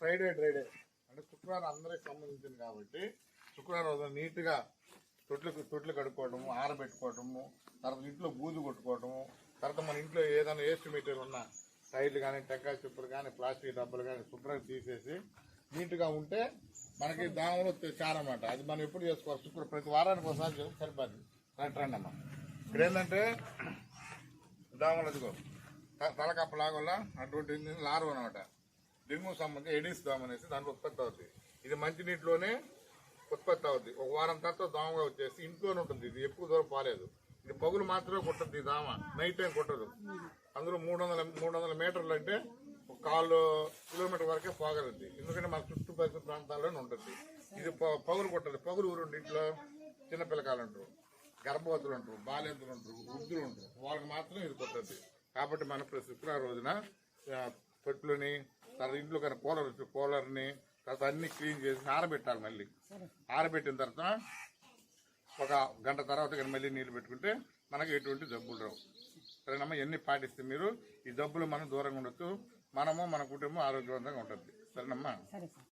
Friday dry day అంటే శుక్రవారం అందరికి సంబంధించింది కాబట్టి శుక్రవారం రోజున నీట్గా తొట్లు తొట్లు కడుక్కోవటము ఆరబెట్టుకోవటము తర్వాత ఇంట్లో బూజు కొట్టుకోవటము తర్వాత మన ఇంట్లో ఏదైనా వేస్ట్ మెటీరియల్ ఉన్న టైర్లు కానీ టెక్కా చెప్పులు కానీ ప్లాస్టిక్ డబ్బులు కానీ శుభ్రంగా తీసేసి నీట్గా ఉంటే మనకి దానిలో చారన్నమాట అది మనం ఎప్పుడు చేసుకోవాలి? శుక్ర ప్రతి వారానికి ఒకసారి చేస్తే సరిపోద్ది. రండి రండి అమ్మా. ఇక్కడ ఏంటంటే దామలు అదిగో త- అటువంటి లారు అనమాట డెంగ్యూ సంబంధించి ఎడిస్ దోమ అనేసి దాంట్లో ఉత్పత్తి అవుతుంది ఇది మంచినీటిలోనే ఉత్పత్తి అవుతుంది ఒక వారం తర్వాత దోమగా వచ్చేసి ఇంట్లోనే ఉంటుంది. ఇది ఎక్కువ దూరం పాలేదు. ఇది పగులు మాత్రమే కొట్టద్ది ఈ నైట్ టైం కొట్టదు. అందులో మూడు వందల మూడు వందల మీటర్లు అంటే ఒక కాలు కిలోమీటర్ వరకే పోగలద్ది. ఎందుకంటే మన చుట్టూ పరిసర ప్రాంతాల్లోనే ఉంటుంది. ఇది ప- పగులు కొట్టదు. పగులు ఊరు ఇంట్లో చిన్నపిల్లకాయలు ఉంటారు. గర్భవతులు ఉంటారు. బాలింతలు ఉంటారు. వృద్ధులు ఉంటారు. వాళ్ళకి మాత్రం ఇది కొట్టద్ది. కాబట్టి మన ప్రతి శుక్రవారం రోజున ఆ, తర్వాత ఇంట్లో కానీ కూలర్ వచ్చి కూలర్ని తర్వాత అన్ని క్లీన్ చేసి ఆరబెట్టాలి మళ్ళీ. ఆరబెట్టిన తర్వాత ఒక గంట తర్వాత కానీ మళ్ళీ నీళ్ళు పెట్టుకుంటే మనకు ఎటువంటి జబ్బులు రావు. సరేనమ్మా ఎన్ని పాటిస్తే మీరు ఈ జబ్బులు మనం దూరంగా ఉండొచ్చు. మనము మన కుటుంబం ఆరోగ్యవంతంగా ఉంటుంది. సరేనమ్మా?